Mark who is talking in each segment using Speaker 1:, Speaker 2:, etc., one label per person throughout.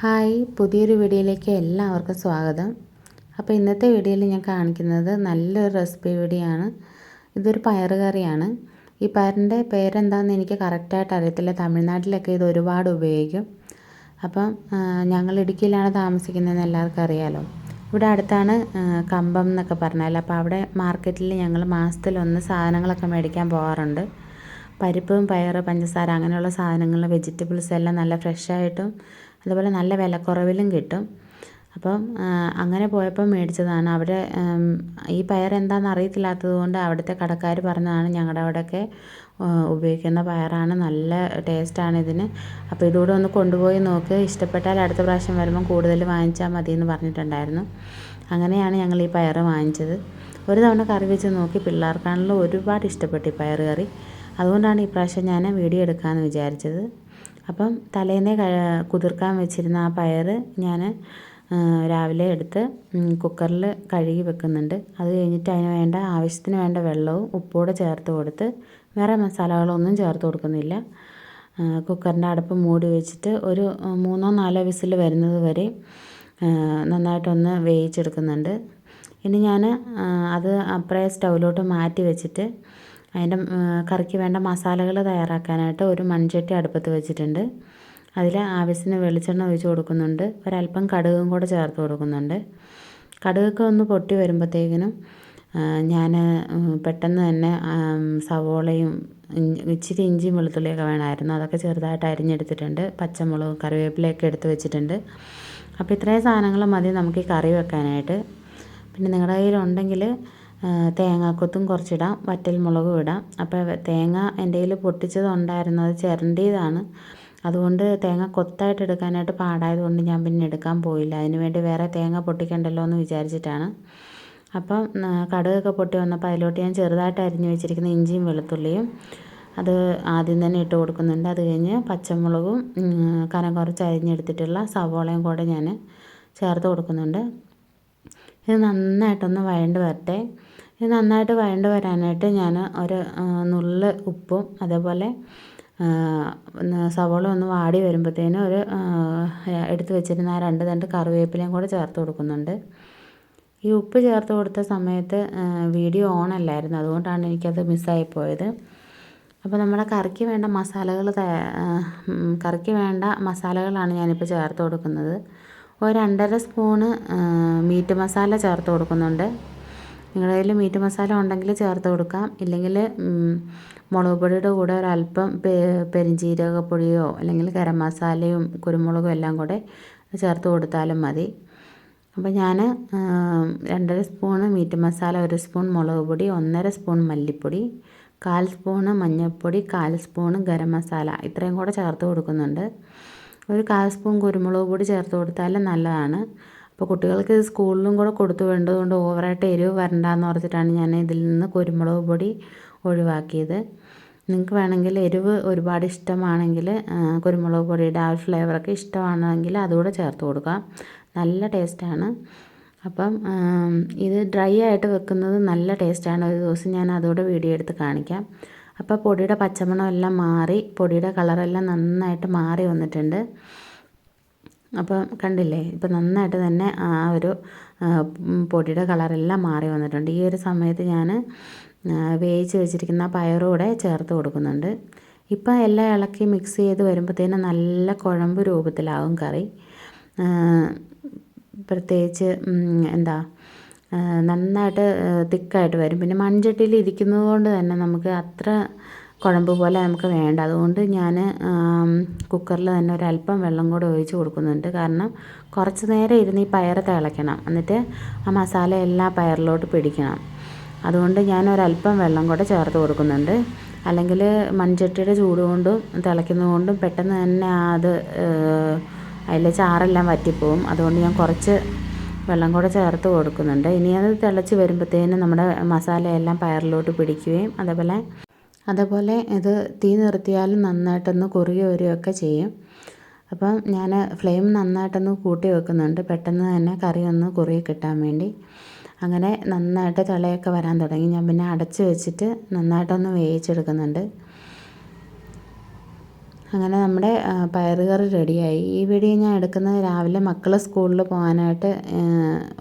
Speaker 1: Hi പുതിയൊരു വീഡിയോയിലേക്ക് എല്ലാവർക്കും സ്വാഗതം. അപ്പോൾ ഇന്നത്തെ വീഡിയോയിൽ ഞാൻ കാണിക്കുന്നത് നല്ലൊരു റെസിപ്പി വീഡിയോയാണ്. ഇതൊരു പയർ കറിയാണ്. ഈ പയറിന്റെ പേരെന്താണെന്ന് എനിക്ക് കറക്റ്റായിട്ട് അറിയത്തില്ല. തമിഴ്നാട്ടിലൊക്കെ ഇത് ഒരുപാട് ഉപയോഗിക്കും. അപ്പം ഞങ്ങൾ ഇടുക്കിയിലാണ് താമസിക്കുന്നതെന്ന് എല്ലാവർക്കും അറിയാലോ. ഇവിടെ അടുത്താണ് കമ്പം എന്നൊക്കെ പറഞ്ഞാൽ. അപ്പോൾ അവിടെ മാർക്കറ്റിൽ ഞങ്ങൾ മാസത്തിലൊന്ന് സാധനങ്ങളൊക്കെ മേടിക്കാൻ പോകാറുണ്ട്. പരിപ്പും പയർ പഞ്ചസാര അങ്ങനെയുള്ള സാധനങ്ങൾ വെജിറ്റബിൾസ് എല്ലാം നല്ല ഫ്രഷായിട്ടും അതുപോലെ നല്ല വിലക്കുറവിലും കിട്ടും. അപ്പം അങ്ങനെ പോയപ്പോൾ മേടിച്ചതാണ്. അവിടെ ഈ പയർ എന്താണെന്ന് അറിയത്തില്ലാത്തത് കൊണ്ട് അവിടുത്തെ കടക്കാർ പറഞ്ഞതാണ് ഞങ്ങളുടെ അവിടെയൊക്കെ ഉപയോഗിക്കുന്ന പയറാണ് നല്ല ടേസ്റ്റാണ് ഇതിന്. അപ്പോൾ ഇതുകൂടെ ഒന്ന് കൊണ്ടുപോയി നോക്ക്. ഇഷ്ടപ്പെട്ടാൽ അടുത്ത പ്രാവശ്യം വരുമ്പം കൂടുതൽ വാങ്ങിച്ചാൽ മതി എന്ന് പറഞ്ഞിട്ടുണ്ടായിരുന്നു. അങ്ങനെയാണ് ഞങ്ങൾ ഈ പയർ വാങ്ങിച്ചത്. ഒരു തവണ കറി വെച്ച് നോക്കി പിള്ളേർക്കാണല്ലോ ഒരുപാട് ഇഷ്ടപ്പെട്ടു ഈ പയർ കറി. അതുകൊണ്ടാണ് ഈ പ്രാവശ്യം ഞാൻ വീഡിയോ എടുക്കാമെന്ന് വിചാരിച്ചത്. അപ്പം തലേന്നേ കുതിർക്കാൻ വെച്ചിരുന്ന ആ പയർ ഞാൻ രാവിലെ എടുത്ത് കുക്കറിൽ കഴുകി വെക്കുന്നുണ്ട്. അത് കഴിഞ്ഞിട്ട് അതിന് വേണ്ട ആവശ്യത്തിന് വേണ്ട വെള്ളവും ഉപ്പൂടെ ചേർത്ത് കൊടുത്ത് വേറെ മസാലകളൊന്നും ചേർത്ത് കൊടുക്കുന്നില്ല. കുക്കറിന്റെ അടപ്പ് മൂടി വെച്ചിട്ട് ഒരു മൂന്നോ നാലോ വിസിൽ വരുന്നത് വരെ നന്നായിട്ടൊന്ന് വേവിച്ചെടുക്കുന്നുണ്ട്. ഇനി ഞാൻ അത് അപ്പുറേ സ്റ്റൗവിലോട്ട് മാറ്റി വെച്ചിട്ട് അതിന്റെ കറിക്ക് വേണ്ട മസാലകൾ തയ്യാറാക്കാനായിട്ട് ഒരു മൺചട്ടി അടുപ്പത്ത് വെച്ചിട്ടുണ്ട്. അതിൽ ആവശ്യത്തിന് വെളിച്ചെണ്ണ ഒഴിച്ച് കൊടുക്കുന്നുണ്ട്. ഒരല്പം കടുകും കൂടെ ചേർത്ത് കൊടുക്കുന്നുണ്ട്. കടുകൊക്കെ ഒന്ന് പൊട്ടി വരുമ്പോഴത്തേക്കിനും ഞാൻ പെട്ടെന്ന് തന്നെ സവോളയും ഇച്ചിരി ഇഞ്ചിയും വെളുത്തുള്ളിയൊക്കെ വേണമായിരുന്നു. അതൊക്കെ ചെറുതായിട്ട് അരിഞ്ഞെടുത്തിട്ടുണ്ട്. പച്ചമുളക് കറിവേപ്പിലയൊക്കെ എടുത്ത് വെച്ചിട്ടുണ്ട്. അപ്പോൾ ഇത്രയും സാധനങ്ങൾ മതി നമുക്ക് ഈ കറി വെക്കാനായിട്ട്. പിന്നെ നിങ്ങളുടെ കയ്യിലുണ്ടെങ്കിൽ തേങ്ങാക്കൊത്തും കുറച്ചിടാം വറ്റൽ മുളകും ഇടാം. അപ്പോൾ തേങ്ങ എന്റെ കയ്യിൽ പൊട്ടിച്ചത് ഉണ്ടായിരുന്നു അത് ചിരണ്ടിയതാണ്. അതുകൊണ്ട് തേങ്ങ കൊത്തായിട്ട് എടുക്കാനായിട്ട് പാടായതുകൊണ്ട് ഞാൻ പിന്നെ എടുക്കാൻ പോയില്ല. അതിന് വേണ്ടി വേറെ തേങ്ങ പൊട്ടിക്കണ്ടല്ലോ എന്ന് വിചാരിച്ചിട്ടാണ്. അപ്പം കടുകൊക്കെ പൊട്ടി വന്നപ്പോൾ അതിലോട്ട് ഞാൻ ചെറുതായിട്ട് അരിഞ്ഞു വെച്ചിരിക്കുന്ന ഇഞ്ചിയും വെളുത്തുള്ളിയും അത് ആദ്യം തന്നെ ഇട്ട് കൊടുക്കുന്നുണ്ട്. അത് കഴിഞ്ഞ് പച്ചമുളകും കനം കുറച്ച് അരിഞ്ഞെടുത്തിട്ടുള്ള സവോളയും കൂടെ ഞാൻ ചേർത്ത് കൊടുക്കുന്നുണ്ട്. ഇത് നന്നായിട്ടൊന്ന് വഴണ്ട് വരട്ടെ. ഇത് നന്നായിട്ട് വഴണ്ട് വരാനായിട്ട് ഞാൻ ഒരു നുള്ള് ഉപ്പും അതേപോലെ സവോള ഒന്ന് വാടി വരുമ്പോഴത്തേനും ഒരു എടുത്ത് വെച്ചിരുന്ന ആ രണ്ട് തണ്ട് കറിവേപ്പിലയും കൂടെ ചേർത്ത് കൊടുക്കുന്നുണ്ട്. ഈ ഉപ്പ് ചേർത്ത് കൊടുത്ത സമയത്ത് വീഡിയോ ഓൺ അല്ലായിരുന്നു. അതുകൊണ്ടാണ് എനിക്കത് മിസ്സായി പോയത്. അപ്പോൾ നമ്മുടെ കറിക്ക് വേണ്ട മസാലകൾ കറിക്ക് വേണ്ട മസാലകളാണ് ഞാനിപ്പോൾ ചേർത്ത് കൊടുക്കുന്നത്. ഒരു രണ്ടര സ്പൂണ് മീറ്റ് മസാല ചേർത്ത് കൊടുക്കുന്നുണ്ട്. നിങ്ങളുടെ കയ്യിൽ മീറ്റ് മസാല ഉണ്ടെങ്കിൽ ചേർത്ത് കൊടുക്കാം. ഇല്ലെങ്കിൽ മുളക് പൊടിയുടെ കൂടെ ഒരല്പം പെരിഞ്ചീരകപ്പൊടിയോ അല്ലെങ്കിൽ ഗരം മസാലയും കുരുമുളകും എല്ലാം കൂടെ ചേർത്ത് കൊടുത്താലും മതി. അപ്പോൾ ഞാൻ രണ്ടര സ്പൂണ് മീറ്റ് മസാല ഒരു സ്പൂൺ മുളക് പൊടി ഒന്നര സ്പൂൺ മല്ലിപ്പൊടി കാൽ സ്പൂണ് മഞ്ഞൾപ്പൊടി കാൽ സ്പൂണ് ഗരം മസാല ഇത്രയും കൂടെ ചേർത്ത് കൊടുക്കുന്നുണ്ട്. ഒരു കാൽ സ്പൂൺ കുരുമുളക് പൊടി ചേർത്ത് കൊടുത്താൽ നല്ലതാണ്. അപ്പോൾ കുട്ടികൾക്ക് സ്കൂളിലും കൂടെ കൊടുത്തു വേണ്ടതുകൊണ്ട് ഓവറായിട്ട് എരിവ് വരണ്ടെന്ന് ഓർത്തിട്ടാണ് ഞാൻ ഇതിൽ നിന്ന് കുരുമുളക് പൊടി ഒഴിവാക്കിയത്. നിങ്ങൾക്ക് വേണമെങ്കിൽ എരിവ് ഒരുപാട് ഇഷ്ടമാണെങ്കിൽ കുരുമുളക് പൊടിയുടെ ആ ഫ്ലേവറൊക്കെ ഇഷ്ടമാണെങ്കിൽ അതുകൂടെ ചേർത്ത് കൊടുക്കാം. നല്ല ടേസ്റ്റാണ് അപ്പം ഇത് ഡ്രൈ ആയിട്ട് വെക്കുന്നത് നല്ല ടേസ്റ്റാണ് ഒരു ദിവസം ഞാൻ അതുകൂടെ വീഡിയോ എടുത്ത് കാണിക്കാം. അപ്പോൾ പൊടിയുടെ പച്ചമണം എല്ലാം മാറി പൊടിയുടെ കളറെല്ലാം നന്നായിട്ട് മാറി വന്നിട്ടുണ്ട്. അപ്പം കണ്ടില്ലേ ഇപ്പം നന്നായിട്ട് തന്നെ ആ ഒരു പൊടിയുടെ കളറെല്ലാം മാറി വന്നിട്ടുണ്ട്. ഈ ഒരു സമയത്ത് ഞാൻ വേവിച്ച് വെച്ചിരിക്കുന്ന പയറൂടെ ചേർത്ത് കൊടുക്കുന്നുണ്ട്. ഇപ്പം എല്ലാം ഇളക്കി മിക്സ് ചെയ്ത് വരുമ്പോഴത്തേനും നല്ല കുഴമ്പ് രൂപത്തിലാവും കറി. പ്രത്യേകിച്ച് എന്താ നന്നായിട്ട് തിക്കായിട്ട് വരും. പിന്നെ മൺചട്ടിയിൽ ഇരിക്കുന്നത് കൊണ്ട് തന്നെ നമുക്ക് അത്ര കുഴമ്പ് പോലെ നമുക്ക് വേണ്ട. അതുകൊണ്ട് ഞാൻ കുക്കറിൽ തന്നെ ഒരല്പം വെള്ളം കൂടെ ഒഴിച്ച് കൊടുക്കുന്നുണ്ട്. കാരണം കുറച്ച് നേരം ഇരുന്ന് ഈ പയർ തിളയ്ക്കണം. എന്നിട്ട് ആ മസാല എല്ലാ പയറിലോട്ട് പിടിക്കണം. അതുകൊണ്ട് ഞാൻ ഒരല്പം വെള്ളം കൂടെ ചേർത്ത് കൊടുക്കുന്നുണ്ട്. അല്ലെങ്കിൽ മൺചട്ടിയുടെ ചൂട് കൊണ്ടും തിളയ്ക്കുന്നത് കൊണ്ടും പെട്ടെന്ന് തന്നെ അത് അതിലെ ചാറെല്ലാം വറ്റിപ്പോവും. അതുകൊണ്ട് ഞാൻ കുറച്ച് വെള്ളം കൂടെ ചേർത്ത് കൊടുക്കുന്നുണ്ട്. ഇനി അത് തിളച്ച് വരുമ്പോഴത്തേനും നമ്മുടെ മസാലയെല്ലാം പയറിലോട്ട് പിടിക്കുകയും അതേപോലെ അതേപോലെ ഇത് തീ നിർത്തിയാലും നന്നായിട്ടൊന്ന് കുറുകി വരികയൊക്കെ ചെയ്യും. അപ്പം ഞാൻ ഫ്ലെയിം നന്നായിട്ടൊന്ന് കൂട്ടി വെക്കുന്നുണ്ട്. പെട്ടെന്ന് തന്നെ കറി ഒന്ന് കുറുകി കിട്ടാൻ വേണ്ടി. അങ്ങനെ നന്നായിട്ട് തിളയൊക്കെ വരാൻ തുടങ്ങി. ഞാൻ പിന്നെ അടച്ച് വെച്ചിട്ട് നന്നായിട്ടൊന്ന് വേവിച്ചെടുക്കുന്നുണ്ട്. അങ്ങനെ നമ്മുടെ പയറ് കറി റെഡിയായി. ഈ വീഡിയോ ഞാൻ എടുക്കുന്നത് രാവിലെ മക്കൾ സ്കൂളിൽ പോകാനായിട്ട്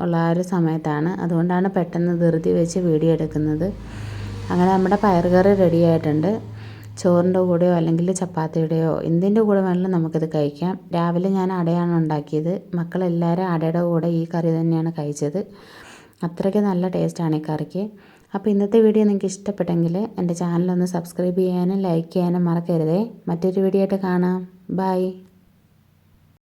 Speaker 1: ഉള്ള ആ ഒരു സമയത്താണ്. അതുകൊണ്ടാണ് പെട്ടെന്ന് ധൃതി വെച്ച് വീഡിയോ എടുക്കുന്നത്. അങ്ങനെ നമ്മുടെ പയറുകറി റെഡി ആയിട്ടുണ്ട് ചോറിന്റെ കൂടെയോ അല്ലെങ്കിൽ ചപ്പാത്തിയുടെയോ എന്തിന്റെ കൂടെ വേണമെങ്കിലും നമുക്കിത് കഴിക്കാം. രാവിലെ ഞാൻ അടയാണ് ഉണ്ടാക്കിയത്. മക്കളെല്ലാവരും അടയുടെ കൂടെ ഈ കറി തന്നെയാണ് കഴിച്ചത്. അത്രയ്ക്ക് നല്ല ടേസ്റ്റാണ് ഈ കറിക്ക്. അപ്പോൾ ഇന്നത്തെ വീഡിയോ നിങ്ങൾക്ക് ഇഷ്ടപ്പെട്ടെങ്കിൽ എന്റെ ചാനലൊന്ന് സബ്സ്ക്രൈബ് ചെയ്യാനും ലൈക്ക് ചെയ്യാനും മറക്കരുതേ. മറ്റൊരു വീഡിയോ ആയിട്ട് കാണാം. ബൈ.